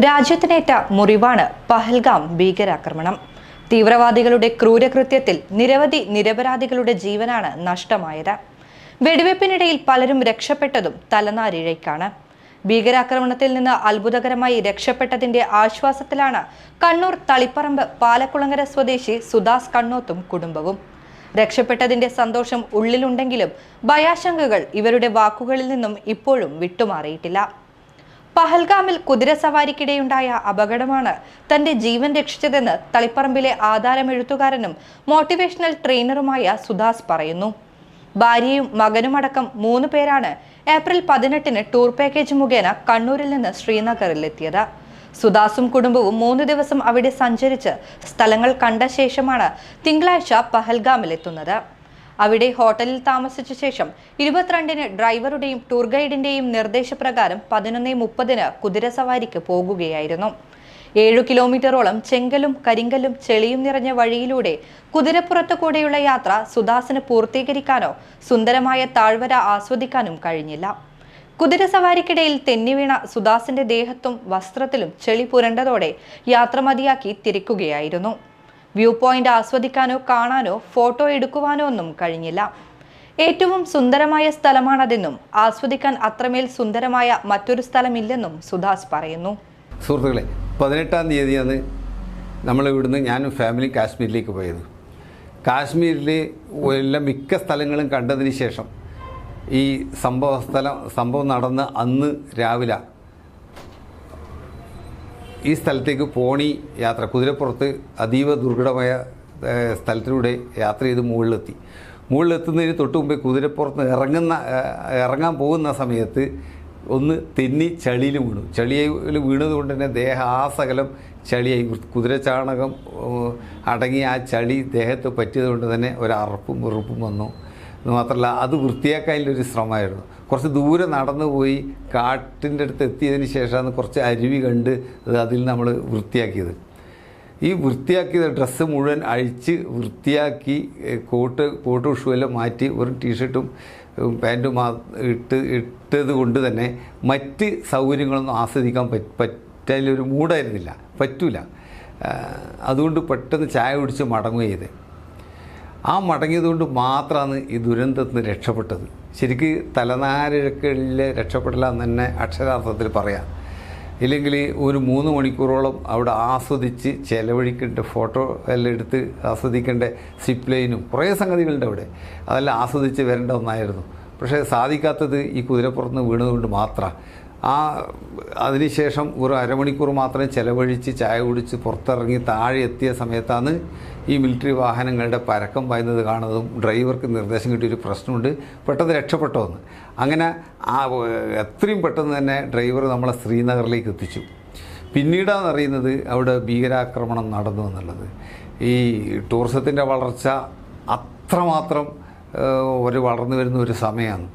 രാജ്യത്തിനേറ്റ മുറിവാണ് പഹൽഗാം ഭീകരാക്രമണം. തീവ്രവാദികളുടെ ക്രൂരകൃത്യത്തിൽ നിരവധി നിരപരാധികളുടെ ജീവനാണ് നഷ്ടമായത്. വെടിവെപ്പിനിടയിൽ പലരും രക്ഷപ്പെട്ടതും തലനാരിഴയ്ക്കാണ്. ഭീകരാക്രമണത്തിൽ നിന്ന് അത്ഭുതകരമായി രക്ഷപ്പെട്ടതിന്റെ ആശ്വാസത്തിലാണ് കണ്ണൂർ തളിപ്പറമ്പ് പാലക്കുളങ്ങര സ്വദേശി സുദാസ് കണ്ണോത്തും കുടുംബവും. രക്ഷപ്പെട്ടതിന്റെ സന്തോഷം ഉള്ളിലുണ്ടെങ്കിലും ഭയാശങ്കകൾ ഇവരുടെ വാക്കുകളിൽ നിന്നും ഇപ്പോഴും വിട്ടുമാറിയിട്ടില്ല. പഹൽഗാമിൽ കുതിരസവാരിക്കിടെയുണ്ടായ അപകടമാണ് തന്റെ ജീവൻ രക്ഷിച്ചതെന്ന് തളിപ്പറമ്പിലെ ആധാരമെഴുത്തുകാരനും മോട്ടിവേഷണൽ ട്രെയിനറുമായ സുദാസ് പറയുന്നു. ഭാര്യയും മകനുമടക്കം മൂന്ന് പേരാണ് ഏപ്രിൽ പതിനെട്ടിന് ടൂർ പാക്കേജ് മുഖേന കണ്ണൂരിൽ നിന്ന് ശ്രീനഗറിൽ എത്തിയത് സുദാസും കുടുംബവും മൂന്ന് ദിവസം അവിടെ സഞ്ചരിച്ച് സ്ഥലങ്ങൾ കണ്ട ശേഷമാണ് തിങ്കളാഴ്ച പഹൽഗാമിൽ എത്തുന്നത് അവിടെ ഹോട്ടലിൽ താമസിച്ച ശേഷം ഇരുപത്തിരണ്ടിന് ഡ്രൈവറുടെയും ടൂർ ഗൈഡിന്റെയും നിർദ്ദേശപ്രകാരം പതിനൊന്ന് മുപ്പതിന് കുതിരസവാരിക്ക് പോകുകയായിരുന്നു. ഏഴു കിലോമീറ്ററോളം ചെങ്കലും കരിങ്കലും ചെളിയും നിറഞ്ഞ വഴിയിലൂടെ കുതിരപ്പുറത്തു കൂടെയുള്ള യാത്ര സുദാസിന് പൂർത്തീകരിക്കാനോ സുന്ദരമായ താഴ്വര ആസ്വദിക്കാനും കഴിഞ്ഞില്ല. കുതിരസവാരിക്കിടയിൽ തെന്നിവീണ സുദാസിന്റെ ദേഹത്തും വസ്ത്രത്തിലും ചെളി പുരണ്ടതോടെ യാത്ര മതിയാക്കി തിരിക്കുകയായിരുന്നു. വ്യൂ പോയിന്റ് ആസ്വദിക്കാനോ കാണാനോ ഫോട്ടോ എടുക്കുവാനോ ഒന്നും കഴിഞ്ഞില്ല. ഏറ്റവും സുന്ദരമായ സ്ഥലമാണതെന്നും ആസ്വദിക്കാൻ അത്രമേൽ സുന്ദരമായ മറ്റൊരു സ്ഥലമില്ലെന്നും സുദാസ് പറയുന്നു. സുഹൃത്തുക്കളെ പതിനെട്ടാം തീയതിയാണ് നമ്മൾ ഇവിടുന്ന് ഞാനും ഫാമിലി കാശ്മീരിലേക്ക് പോയത്. കാശ്മീരിൽ എല്ലാം മിക്ക സ്ഥലങ്ങളും കണ്ടതിന് ശേഷം ഈ സംഭവ സ്ഥലം സംഭവം നടന്ന അന്ന് രാവിലെ ഈ സ്ഥലത്തേക്ക് പോണി യാത്ര കുതിരപ്പുറത്ത് അതീവ ദുർഘടമായ സ്ഥലത്തിലൂടെ യാത്ര ചെയ്ത് മുകളിലെത്തി. മുകളിലെത്തുന്നതിന് തൊട്ട് മുമ്പേ കുതിരപ്പുറത്ത് ഇറങ്ങുന്ന ഇറങ്ങാൻ പോകുന്ന സമയത്ത് ഒന്ന് തെന്നി ചളിയിൽ വീണു. ചളിയിൽ വീണത് കൊണ്ട് തന്നെ ദേഹ ആസകലം ചളിയായി. കുതിരച്ചാണകം അടങ്ങി ആ ചളി ദേഹത്ത് പറ്റിയത് കൊണ്ട് തന്നെ ഒരു അറപ്പും വെറുപ്പും വന്നു. മാത്രമല്ല അത് വൃത്തിയാക്കാനുള്ളൊരു ശ്രമമായിരുന്നു. കുറച്ച് ദൂരെ നടന്നു പോയി കാട്ടിന്റെ അടുത്ത് എത്തിയതിന് ശേഷമാണ് കുറച്ച് അരുവി കണ്ട് അത് അതിൽ നമ്മൾ വൃത്തിയാക്കിയത്. ഈ വൃത്തിയാക്കിയ ഡ്രസ്സ് മുഴുവൻ അഴിച്ച് വൃത്തിയാക്കി കോട്ട് കോട്ട് ഉഷുവെല്ലാം മാറ്റി ഒരു ടീഷർട്ടും പാന്റും ഇട്ട് ഇട്ടത് കൊണ്ട് തന്നെ മറ്റ് സൗകര്യങ്ങളൊന്നും ആസ്വദിക്കാൻ പറ്റ പറ്റാനൊരു മൂടായിരുന്നില്ല പറ്റൂല. അതുകൊണ്ട് പെട്ടെന്ന് ചായ കുടിച്ച് മടങ്ങുക ആ മടങ്ങിയതുകൊണ്ട് മാത്രമാണ് ഈ ദുരന്തത്തിൽ നിന്ന് രക്ഷപ്പെട്ടത്. ശരിക്ക് തലനാരിഴക്കളിൽ രക്ഷപ്പെടില്ല എന്ന് തന്നെ അക്ഷരാർത്ഥത്തിൽ പറയാം. ഇല്ലെങ്കിൽ ഒരു മൂന്ന് മണിക്കൂറോളം അവിടെ ആസ്വദിച്ച് ചിലവഴിക്കേണ്ട ഫോട്ടോ എല്ലാം എടുത്ത് ആസ്വദിക്കേണ്ട സിപ്പ് ലൈനും കുറേ സംഗതികളുണ്ട് അവിടെ. അതെല്ലാം ആസ്വദിച്ച് വരേണ്ട ഒന്നായിരുന്നു. പക്ഷേ സാധിക്കാത്തത് ഈ കുതിരപ്പുറത്ത് നിന്ന് വീണതുകൊണ്ട് മാത്രമാണ് ആ അതിനുശേഷം ഒരു അരമണിക്കൂർ മാത്രം ചിലവഴിച്ച് ചായ കുടിച്ച് പുറത്തിറങ്ങി താഴെ എത്തിയ സമയത്താണ് ഈ മിലിറ്ററി വാഹനങ്ങളുടെ പരക്കം പായുന്നത് കാണുന്നതും ഡ്രൈവർക്ക് നിർദ്ദേശം കിട്ടിയൊരു പ്രശ്നമുണ്ട്. പെട്ടെന്ന് രക്ഷപ്പെട്ടോന്ന്. അങ്ങനെ ആ എത്രയും പെട്ടെന്ന് തന്നെ ഡ്രൈവർ നമ്മളെ ശ്രീനഗറിലേക്ക് എത്തിച്ചു. പിന്നീടാണ് അറിയുന്നത് അവിടെ ഭീകരാക്രമണം നടന്നു എന്നുള്ളത്. ഈ ടൂറിസത്തിന്റെ വളർച്ച അത്രമാത്രം ഒരു വളർന്നു വരുന്ന ഒരു സമയമാണ്.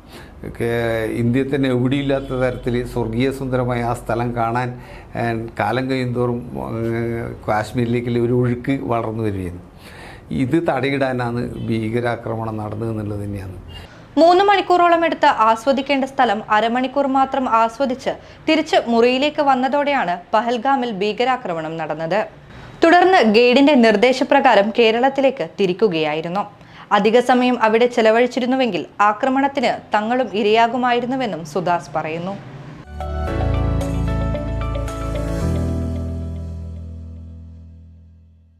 ഇന്ത്യയിൽ തന്നെ എവിടെയില്ലാത്ത തരത്തിൽ സ്വർഗീയ സുന്ദരമായ ആ സ്ഥലം കാണാൻ കാലം കഴിയുന്തോറും കാശ്മീരിലേക്ക് ഒരു ഒഴുക്ക് വളർന്നു വരികയാണ്. ഇത് തടയിടാനാണ് ഭീകരാക്രമണം നടന്നത് എന്നുള്ളത് തന്നെയാണ്. മൂന്ന് മണിക്കൂറോളം എടുത്ത് ആസ്വദിക്കേണ്ട സ്ഥലം അരമണിക്കൂർ മാത്രം ആസ്വദിച്ച് തിരിച്ച് മുറിയിലേക്ക് വന്നതോടെയാണ് പഹൽഗാമിൽ ഭീകരാക്രമണം നടന്നത്. തുടർന്ന് ഗൈഡിന്റെ നിർദ്ദേശപ്രകാരം കേരളത്തിലേക്ക് തിരിക്കുകയായിരുന്നു. അധിക സമയം അവിടെ ചെലവഴിച്ചിരുന്നുവെങ്കിൽ ആക്രമണത്തിന് തങ്ങളും ഇരയാകുമായിരുന്നുവെന്നും സുദാസ് പറയുന്നു.